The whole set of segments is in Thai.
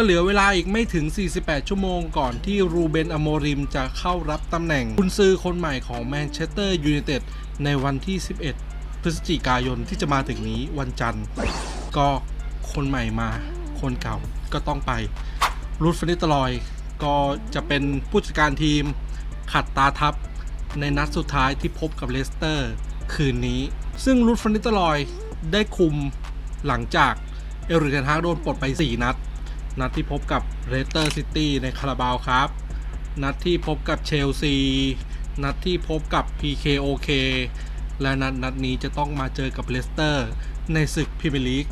ก็เหลือเวลาอีกไม่ถึง 48 ชั่วโมงก่อนที่รูเบนอโมริมจะเข้ารับตำแหน่งกุนซือคนใหม่ของแมนเชสเตอร์ยูไนเต็ดในวันที่ 11 พฤศจิกายนที่จะมาถึงนี้วันจันทร์ ก็คนใหม่มาคนเก่าก็ต้องไปรูดฟนิตลอยก็จะเป็นผู้จัดการทีมขัดตาทับในนัดสุดท้ายที่พบกับเลสเตอร์คืนนี้ ซึ่งรูดฟนิตลอยได้คุมหลังจากเอริกเทนฮากโดนปลดไป 4 นัด นัดที่พบกับเรสเตอร์ซิตี้ในคาราบาวครับ นัดที่พบกับเชลซี นัดที่พบกับ PKOK และนัดนัดนี้จะต้องมาเจอกับเลสเตอร์ในศึกพรีเมียร์ลีก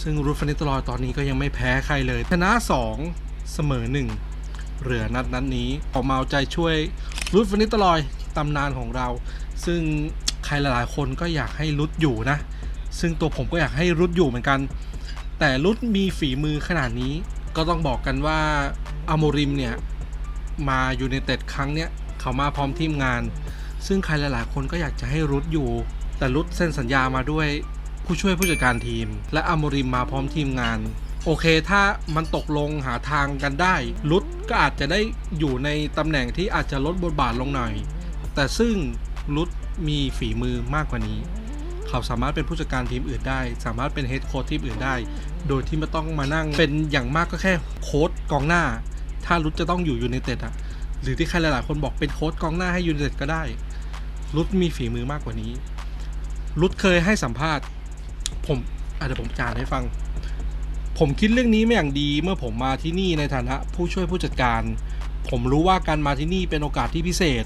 ซึ่งรูฟานิตลอยตอนนี้ก็ยังไม่แพ้ใครเลย ชนะ 2 เสมอ 1 เหลือนัดนัดนี้ออกมาเอาใจช่วยรูฟานิตลอยตำนานของเรา ซึ่งใครหลายๆ คนก็อยากให้รุดอยู่นะ ซึ่งตัวผมก็อยากให้รุดอยู่เหมือนกัน แต่รุดมีฝีมือขนาดนี้ ก็ต้องบอกกันว่าอโมริมเนี่ย มาอยูไนเต็ดครั้งเนี้ย เขามาพร้อมทีมงาน ซึ่งใครหลาย ๆ คนก็อยากจะให้รุดอยู่ แต่รุดเซ็นสัญญามาด้วยผู้ช่วยผู้จัดการทีม และอโมริมมาพร้อมทีมงาน โอเคถ้ามันตกลงหาทางกันได้รุดก็อาจจะได้อยู่ในตำแหน่งที่อาจจะลดบทบาทลงหน่อย แต่ซึ่งรุดมีฝีมือมากกว่านี้ เขาสามารถเป็นผู้จัดการทีมอื่นได้ สามารถเป็นเฮดโค้ชทีมอื่นได้ โดยที่ไม่ต้องมานั่ง เป็นอย่างมากก็แค่โค้ชกองหน้า ถ้ารุดจะต้องอยู่ยูไนเต็ดอะหรือที่ใครหลายๆคนบอกเป็นโค้ชกองหน้าให้ยูไนเต็ดก็ได้ รุดมีฝีมือมากกว่านี้ รุดเคยให้สัมภาษณ์ ผมอาจจะเดี๋ยวผมจานให้ฟัง ผมคิดเรื่องนี้มาอย่างดีเมื่อผมมาที่นี่ในฐานะผู้ช่วยผู้จัดการ ผมรู้ว่าการมาที่นี่เป็นโอกาสที่พิเศษ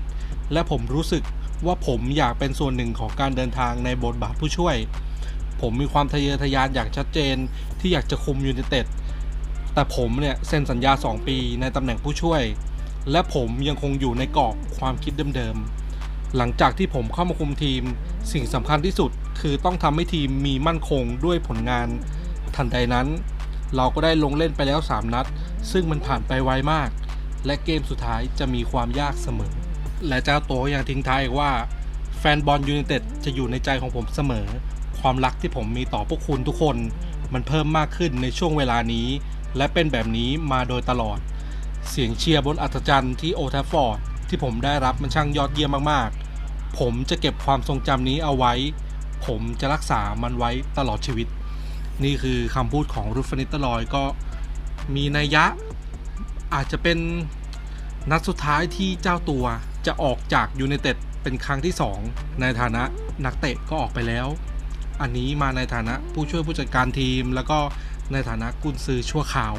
และผมรู้สึก ว่าผมอยากเป็นส่วนหนึ่งของการเดินทางในบทบาทผู้ช่วย ผมมีความทะเยอทะยานอย่างชัดเจนที่อยากจะคุมยูไนเต็ดแต่ผมเนี่ยเซ็นสัญญา 2 ปีในตำแหน่งผู้ช่วย และผมยังคงอยู่ในกรอบความคิดเดิมๆ หลังจากที่ผมเข้ามาคุมทีม สิ่งสำคัญที่สุดคือต้องทำให้ทีมมีมั่นคงด้วยผลงาน ทันใดนั้น เราก็ได้ลงเล่นไปแล้ว 3 นัด ซึ่งมันผ่านไปไวมาก และเกมสุดท้ายจะมีความยากเสมอ และเจ้าตัวยังทิ้งท้ายอีกว่า แฟนบอลยูไนเต็ดจะอยู่ในใจของผมเสมอ ความรักที่ผมมีต่อพวกคุณทุกคน มันเพิ่มมากขึ้นในช่วงเวลานี้ และเป็นแบบนี้มาโดยตลอด เสียงเชียร์บนอัศจรรย์ที่โอทัฟฟอร์ดที่ผมได้รับมันช่างยอดเยี่ยมมากๆ ผมจะเก็บความทรงจำนี้เอาไว้ ผมจะรักษามันไว้ตลอดชีวิต นี่คือคำพูดของรูฟนิตลอยก็มีนัยยะอาจจะเป็นนัดสุดท้ายที่เจ้าตัว จะออกจากยูไนเต็ดเป็นครั้งที่ 2 ในฐานะนักเตะก็ออกไปแล้ว อันนี้มาในฐานะผู้ช่วยผู้จัดการทีม แล้วก็ในฐานะกุนซือชั่วข่าว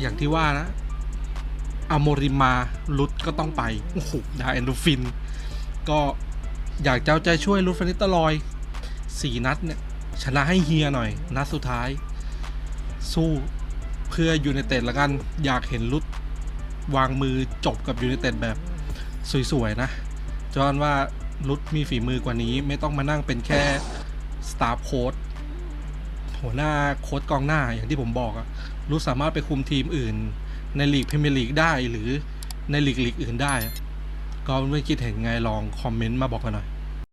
อย่างที่ว่านะอโมริมาลุดก็ต้องไป โอ้โหดาเอนโดฟิน ก็อยากเจะเอาใจช่วยลุดฟานิตลอยสี่นัดเนี่ย ชนะให้เฮียหน่อย นัดสุดท้าย สู้เพื่อยูไนเต็ดละกัน อยากเห็นลุดวางมือจบกับยูไนเต็ดแบบ สวยๆนะ จอนว่าลุดมีฝีมือกว่านี้ไม่ต้องมานั่งเป็นแค่สตาร์โค้ดหัวหน้าโค้ดกองหน้าอย่างที่ผมบอกอะลุดสามารถไปคุมทีมอื่น ในลีกพรีเมียร์ลีกได้หรือในลีกลีกอื่นได้ ก็ไม่คิดเห็นไงลองคอมเมนต์มาบอกกันหน่อย